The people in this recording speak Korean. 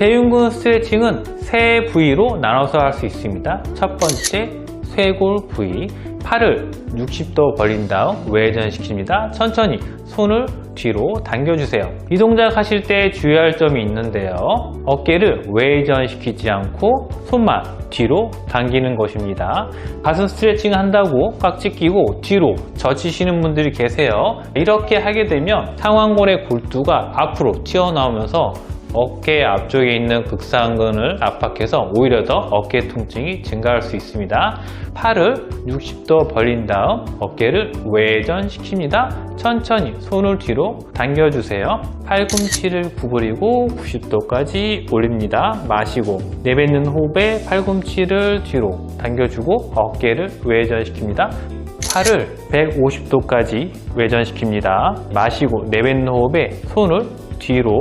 대흉근 스트레칭은 세 부위로 나눠서 할 수 있습니다. 첫 번째, 쇄골 부위. 팔을 60도 벌린 다음 외전시킵니다. 천천히 손을 뒤로 당겨주세요. 이 동작 하실 때 주의할 점이 있는데요. 어깨를 외전시키지 않고 손만 뒤로 당기는 것입니다. 가슴 스트레칭 한다고 깍지 끼고 뒤로 젖히시는 분들이 계세요. 이렇게 하게 되면 상완골의 골두가 앞으로 튀어나오면서 어깨 앞쪽에 있는 극상근을 압박해서 오히려 더 어깨 통증이 증가할 수 있습니다. 팔을 60도 벌린 다음 어깨를 외전시킵니다. 천천히 손을 뒤로 당겨주세요. 팔꿈치를 구부리고 90도까지 올립니다. 마시고 내뱉는 호흡에 팔꿈치를 뒤로 당겨주고 어깨를 외전시킵니다. 팔을 150도까지 외전시킵니다. 마시고 내뱉는 호흡에 손을 뒤로